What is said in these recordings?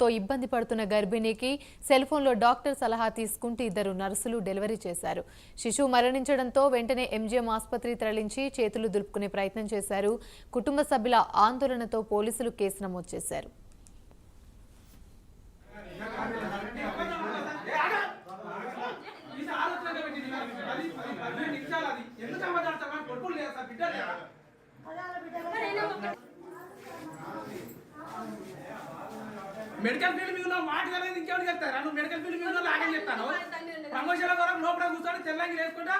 తో ఇబ్బంది పడుతున్న గర్భిణికి సెల్ ఫోన్లో డాక్టర్ సలహా తీసుకుంటూ ఇద్దరు నర్సులు డెలివరీ చేశారు. శిశువు మరణించడంతో వెంటనే ఎంజీఎం ఆసుపత్రి తరలించి చేతులు దులుపుకునే ప్రయత్నం చేశారు. కుటుంబ సభ్యుల ఆందోళనతో పోలీసులు కేసు నమోదు చేశారు. మెడికల్ ఫీల్డ్ మీద ఉన్న మాట అనేది ఇంకేమైనా చెప్తారా? నువ్వు మెడికల్ ఫీల్డ్ మీద ఉన్న లాగే చెప్తాను. ప్రమోషన్ల కొరకు లోపల కూర్చొని తెల్లంగి వేసుకుంటా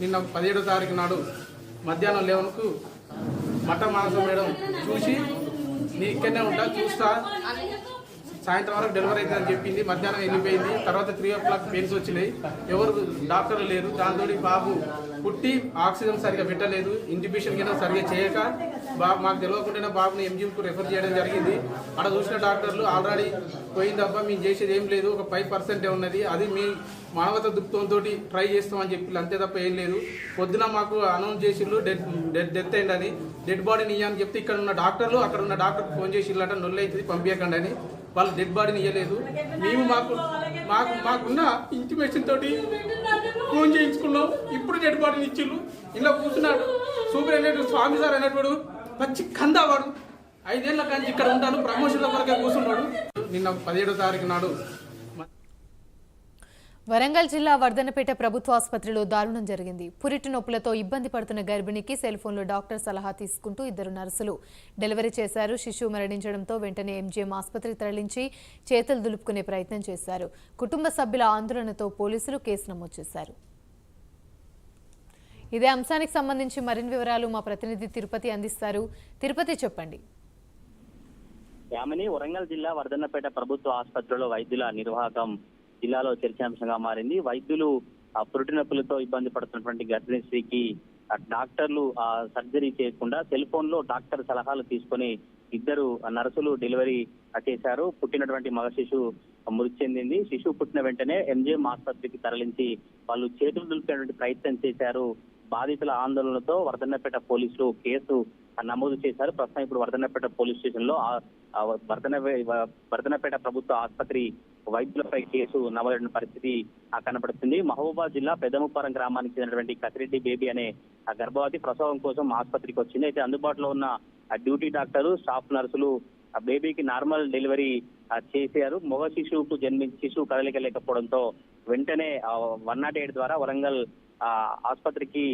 నిన్న పదిహేడో తారీఖు నాడు మధ్యాహ్నం లెవెన్కు మట మాంసం మేడం చూసి నీ ఇక్కడనే ఉంటా చూస్తా. సాయంత్రం వరకు డెలివరీ అవుతుందని చెప్పింది. మధ్యాహ్నం వెళ్ళిపోయింది. తర్వాత త్రీ ఓ క్లాక్ పెయిన్స్ వచ్చినాయి. ఎవరు డాక్టర్లు లేరు. దాంతో బాబు పుట్టి ఆక్సిజన్ సరిగా పెట్టలేదు. ఇంటిబ్యూషన్ కింద సరిగా చేయక బాబు మాకు తెలియకుండానే బాబుని ఎంజిఎంకు రెఫర్ చేయడం జరిగింది. అక్కడ చూసిన డాక్టర్లు ఆల్రెడీ పోయిందబ్బా మేము చేసేది ఏం లేదు. ఒక ఫైవ్ పర్సెంటే ఉన్నది. అది మీ మానవత దృక్పథంతో ట్రై చేస్తామని చెప్పి అంతే తప్ప ఏం లేదు. పొద్దున మాకు అనౌన్స్ చేసిళ్ళు. డెత్ డెత్ డెత్ అయిందని. డెడ్ బాడీని ఇయ్యని చెప్తే ఇక్కడ ఉన్న డాక్టర్లు అక్కడ ఉన్న డాక్టర్కి ఫోన్ చేసిళ్ళట. నొల్లు అవుతుంది పంపించకండి అని వాళ్ళు డెడ్ బాడీని ఇవ్వలేదు మేము మాకు మాకు మాకున్న ఇంటిమేషన్ తోటి ఫోన్ చేయించుకున్నాం. ఇప్పుడు డెడ్ బాడీని ఇచ్చిళ్ళు ఇలా కూర్చున్నాడు. సూపరింటెండెంట్ స్వామి సార్ అనేటువంటి పచ్చి కందావాడు. ఐదేళ్ళ కానీ ఇక్కడ ఉంటాను. ప్రమోషన్ల వరకే కూర్చున్నాడు. నిన్న పదిహేడో తారీఖు నాడు వరంగల్ జిల్లా వర్ధనపేట ప్రభుత్వ ఆసుపత్రిలో దారుణం జరిగింది. పురిటి నొప్పులతో ఇబ్బంది పడుతున్న గర్భిణికి సెల్ఫోన్లో డాక్టర్ సలహా తీసుకుంటూ ఇద్దరు నర్సులు డెలివరీ చేశారు. శిశువు మరణించడంతో వెంటనే ఎంజీఎం ఆసుపత్రి తరలించి చేతులు దులుపుకునే ప్రయత్నం చేశారు. కుటుంబ సభ్యుల ఆందోళనతో పోలీసులు కేసు నమోదు చేశారు. ఇదే అంశానికి సంబంధించి మరిన్ని వివరాలు మా ప్రతినిధి తిరుపతి అందిస్తారు. తిరుపతి చెప్పండి. యామిని వరంగల్ జిల్లా వర్ధన్నపేట ప్రభుత్వ ఆసుపత్రిలో వైద్యుల నిర్వాహకం జిల్లాలో చర్చాంశంగా మారింది. వైద్యులు పురుటి నొప్పులతో ఇబ్బంది పడుతున్నటువంటి గర్భిణీ స్త్రీకి డాక్టర్లు ఆ, సర్జరీ చేయకుండా సెల్ ఫోన్లో డాక్టర్ సలహాలు తీసుకొని ఇద్దరు నర్సులు డెలివరీ చేశారు. పుట్టినటువంటి మగ శిశువు మృతి చెందింది. శిశువు పుట్టిన వెంటనే ఎంజిఎం ఆసుపత్రికి తరలించి వాళ్ళు చేతులు దులిపేటువంటి ప్రయత్నం చేశారు. బాధితుల ఆందోళనతో వర్ధన్నపేట పోలీసులు కేసు నమోదు చేశారు. ప్రస్తుతం ఇప్పుడు వర్ధన్నపేట పోలీస్ స్టేషన్లో వర్ధన వర్ధనపేట ప్రభుత్వ ఆసుపత్రి వైద్యులపై కేసు నమోదైన పరిస్థితి కనబడుతుంది మహబూబాద్ జిల్లా పెదముపారం గ్రామానికి చెందినటువంటి కసిరెడ్డి బేబీ అనే గర్భవతి ప్రసవం కోసం ఆసుపత్రికి వచ్చింది. అయితే అందుబాటులో ఉన్న డ్యూటీ డాక్టరు స్టాఫ్ నర్సులు ఆ బేబీకి నార్మల్ డెలివరీ చేశారు. మగ శిశువుకు జన్మించి శిశువు కదలిక లేకపోవడంతో వెంటనే వన్ నాట్ ఎయిట్ ద్వారా వరంగల్ ఆసుపత్రికి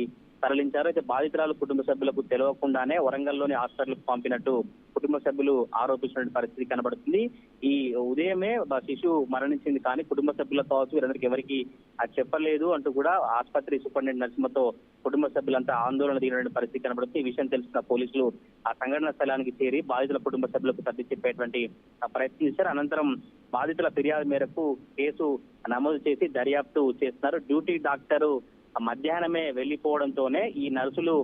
తరలించారు. అయితే బాధితురాలు కుటుంబ సభ్యులకు తెలియకుండానే వరంగల్లోని హాస్పిటల్కు పంపినట్టు కుటుంబ సభ్యులు ఆరోపించిన పరిస్థితి కనబడుతుంది. ఈ ఉదయమే శిశువు మరణించింది కానీ కుటుంబ సభ్యులకు కావచ్చు వీరందరికీ ఎవరికి అది చెప్పలేదు అంటూ కూడా ఆసుపత్రి సూపరింటెండెంట్ నరసింహతో కుటుంబ సభ్యులంతా ఆందోళన దిగిన పరిస్థితి కనబడుతుంది. ఈ విషయం తెలుసుకున్న పోలీసులు ఆ సంఘటన స్థలానికి చేరి బాధితుల కుటుంబ సభ్యులకు సర్ది చెప్పేటువంటి ప్రయత్నం చేశారు అనంతరం బాధితుల ఫిర్యాదు మేరకు కేసు నమోదు చేసి దర్యాప్తు చేస్తున్నారు. డ్యూటీ డాక్టరు మధ్యాహ్నమే వెళ్ళిపోవడంతోనే ఈ నర్సులు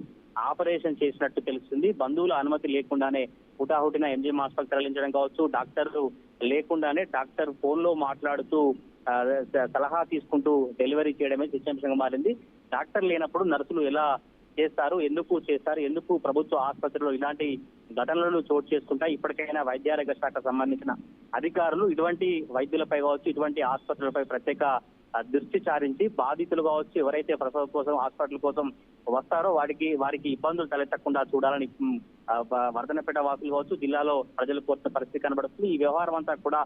ఆపరేషన్ చేసినట్టు తెలుస్తుంది. బంధువుల అనుమతి లేకుండానే హుటాహుటిన ఎంజిఎం హాస్పిటల్ తరలించడం కావచ్చు డాక్టర్లు లేకుండానే డాక్టర్ ఫోన్లో మాట్లాడుతూ సలహా తీసుకుంటూ డెలివరీ చేయడమే చర్చాంశంగా మారింది. డాక్టర్ లేనప్పుడు నర్సులు ఎలా చేస్తారు ఎందుకు చేస్తారు ఎందుకు ప్రభుత్వ ఆసుపత్రిలో ఇలాంటి ఘటనలు చోటు చేసుకుంటాయి ఇప్పటికైనా వైద్యారోగ్య శాఖ సంబంధించిన అధికారులు ఇటువంటి వైద్యులపై కావచ్చు ఇటువంటి ఆసుపత్రులపై ప్రత్యేక దృష్టి సారించి బాధితులు కావచ్చు ఎవరైతే ప్రసవ కోసం హాస్పిటల్ కోసం వస్తారో వాడికి వారికి ఇబ్బందులు తలెత్తకుండా చూడాలని వర్ధనపేట వాసులు కావచ్చు జిల్లాలో ప్రజలు కోరుతున్న పరిస్థితి కనబడుతుంది. ఈ వ్యవహారం అంతా కూడా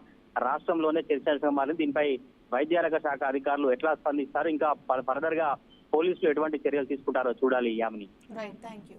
రాష్ట్రంలోనే చర్చాంశంగా మారింది. దీనిపై వైద్యారోగ్య శాఖ అధికారులు ఎట్లా స్పందిస్తారు? ఇంకా ఫర్దర్గా పోలీసులు ఎటువంటి చర్యలు తీసుకుంటారో చూడాలి యామిని. Right thank you